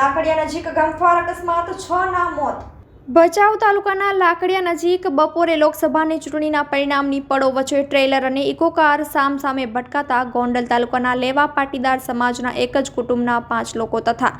લાકડિયા નજીક ગમખ્વાર અકસ્માત છ ના મોત. ભચાઉ તાલુકાના લાકડિયા નજીક બપોરે લોકસભાની ચૂંટણીના પરિણામની પડો વચ્ચે ટ્રેલર અને ઇકો કાર સામસામે ભટકાતા ગોંડલ તાલુકાના લેવા પાટીદાર સમાજના એક જ કુટુંબના પાંચ લોકો તથા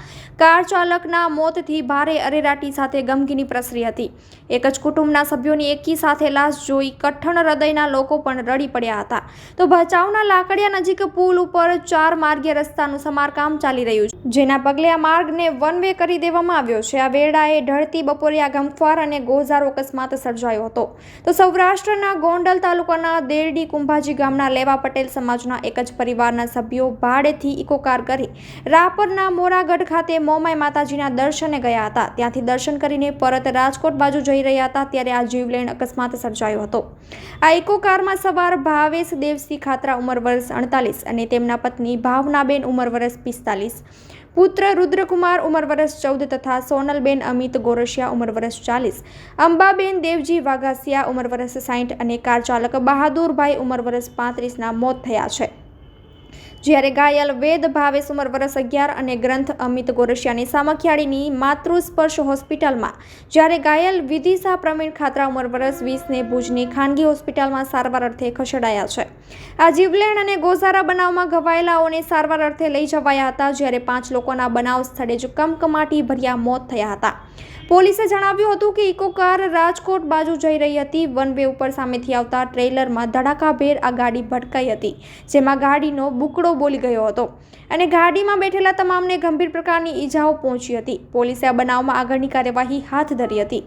કાર ચાલકના મોતથી ભારે અરેરાટી સાથે ગમગીની પ્રસરી હતી. એક જ કુટુંબના સભ્યોની એકી સાથે લાશ જોઈ કઠણ હૃદયના લોકો પણ રડી પડ્યા હતા. તો ભચાઉના લાકડિયા નજીક પુલ ઉપર ચાર માર્ગીય રસ્તાનું સમારકામ ચાલી રહ્યું છે. જેના પગલે આ માર્ગને વન વે કરી દેવામાં આવ્યો છે. આ વેળાએ ઢળતી બપોરે આ ગમખ્વાર અને ગોઝારો અકસ્માત સર્જાયો હતો. તો સૌરાષ્ટ્રના ગોંડલ તાલુકાના દેરડી કુંભાજી ગામના લેવા પટેલ સમાજના એક જ પરિવારના સભ્યો ભાડેથી ઇકો કાર કરી રાપરના મોરાગઢ ખાતે મોમાઈ માતાજીના દર્શને ગયા હતા. ત્યાંથી દર્શન કરીને પરત રાજકોટ બાજુ જઈ રહ્યા હતા ત્યારે આ જીવલેણ અકસ્માત સર્જાયો હતો. આ ઇકો કારમાં સવાર ભાવેશ દેવસિંહ ખાતરા ઉંમર વર્ષ અડતાલીસ અને તેમના પત્ની ભાવનાબેન ઉંમર વર્ષ પિસ્તાલીસ. પુત્ર રુદ્રકુમાર ઉંમર વર્ષ ચૌદ તથા સોનલબેન અમિત ગોરસિયા ઉંમર વર્ષ ચાલીસ. અંબાબેન દેવજી વાઘાસિયા ઉંમર વર્ષ સાહીઠ અને કાર ચાલક બહાદુરભાઈ ઉંમર વર્ષ પાંત્રીસના મોત થયા છે. જ્યારે ઘાયલ વેદ ભાવેશ ઉંમર વર્ષ અગિયાર અને ગ્રંથ અમિત ગોરસિયાની સામખિયાળીની માતૃસ્પર્શ હોસ્પિટલમાં. જ્યારે ઘાયલ વિધિસા પ્રવીણ ખાતરા ઉંમર વર્ષ વીસને ભુજની ખાનગી હોસ્પિટલમાં સારવાર અર્થે ખસેડાયા છે. આ જીવલેણ અને ગોઝારા બનાવમાં ઘવાયેલાઓને સારવાર અર્થે લઈ જવાયા હતા, જ્યારે પાંચ લોકોના બનાવ સ્થળે જ કમકમાટી ભર્યા મોત થયા હતા. પોલીસે જણાવ્યું હતું કે ઇકો કાર રાજકોટ બાજુ જઈ રહી હતી. વન વે ઉપર સામેથી આવતા ટ્રેલરમાં ધડાકાભેર આ ગાડી ભટકાઈ હતી, જેમાં ગાડીનો બુકડો બોલી ગયો હતો અને ગાડીમાં બેઠેલા તમામને ગંભીર પ્રકારની ઈજાઓ પહોંચી હતી. પોલીસે આ બનાવમાં આગળની કાર્યવાહી હાથ ધરી હતી.